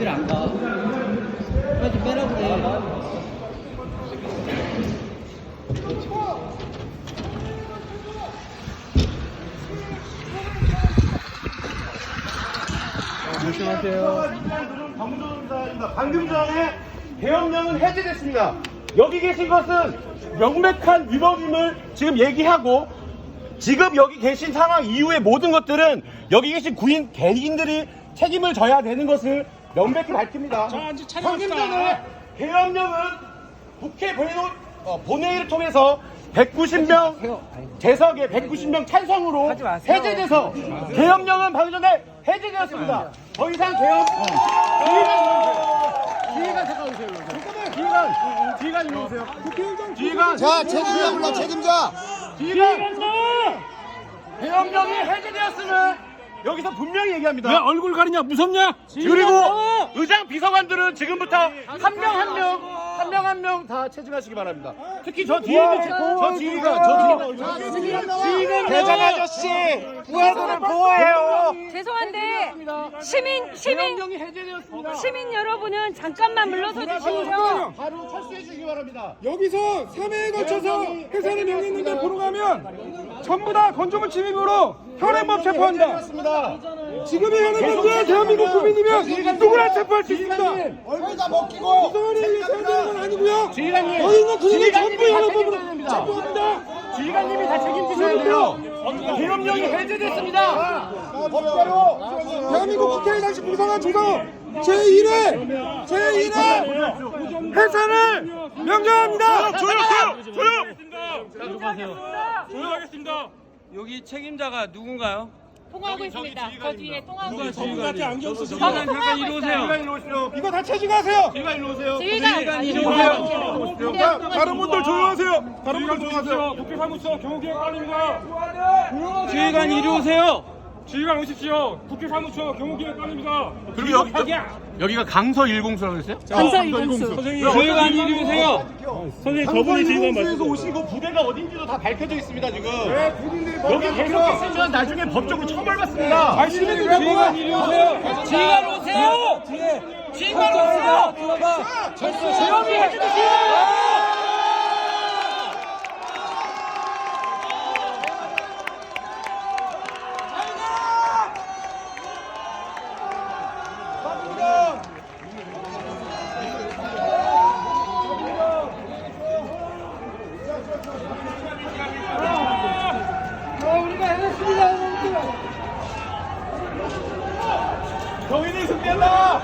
애들 안 가. 빨리 빼라고 그래. 경조사입니다. 방금 전에 대형령은 해제됐습니다. 여기 계신 것은 명백한 위법임을 지금 얘기하고 지금 여기 계신 상황 이후의 모든 것들은 여기 계신 구인 개인들이 책임을 져야 되는 것을 명백히 밝힙니다. 방금 전에 대형령은 국회 본회의, 어, 본회의를 통해서 190명 재석의 190명 찬성으로 해제돼서 계엄령은 방금 전에 해제되었습니다. 더 이상 계엄 지휘관 잠깐 오세요. 지휘관 지휘관 일로 오세요. 지휘관 자, 책임자 불러, 책임자. 지휘관 계엄령이 해제되었음을 여기서 분명히 얘기합니다. 왜 얼굴 가리냐 무섭냐? 그리고 의장 비서관들은 지금부터 한 명 한 명 한 명 한 명 다 체증하시기 바랍니다. 특히 저 뒤에 있는 제- 저 지휘관 저 지휘 대장 아저씨 부하들을 보호해요. 죄송한데 시민 시민 해제되었습니다. 시민 여러분은 잠깐만 물러서 주시고요. 바로 철수해 주시기 바랍니다. 여기서 3회에 거쳐서 해산을 명했는데 보러 가면 전부 다 건조물 침입으로 현행범 체포한다. 지금이 현행범죄 대한민국 국민이면 누구나 체포할 수 있습니다. 얼굴 다 벗기고. 이동환이 해야 되는 건 아니고요. 지휘관님, 있는 국민이 지휘관님이 전부 현행범으로 됩니다. 체포합니다. 지휘관님이 다 책임지셔야 돼요. 계엄령이 해제됐습니다. 법대로. 대한민국 국회의 당시 부상한 조서 제1회 제1회 해산을 명령합니다. 조용하세요! 조용! 조용하겠습니다. 여기 책임자가 누군가요? 통화하고 있습니다. 저 뒤에 통화하고 있습니다. 전문가한테 안경 저도 잠깐 이리. 오세요. 일로 오시죠. 이거 다 체증하세요. 지휘관 일로 오세요. 지휘관 이리 오세요. 자, 다른 분들 조용하세요. 다른 분들 조용하세요. 국회 사무처 경호기획 관리입니다. 지휘관 이리 오세요. 지휘관 오십시오. 국회 사무처 경호기획 관리입니다. 그리고 여기 여기가 강서 1공수라고 했어요? 감사 이공수. 지휘관 이리 오세요. 선생님 저분이 지휘관 강서에서 오신 거 부대가 어딘지도 다 밝혀져 있습니다 지금. 여기 계속했으면 나중에 법적으로 처벌받습니다. 지휘관 이리 오세요. 지휘관 오세요. 지휘관 오세요. 조용히 해주세요. 이겼다!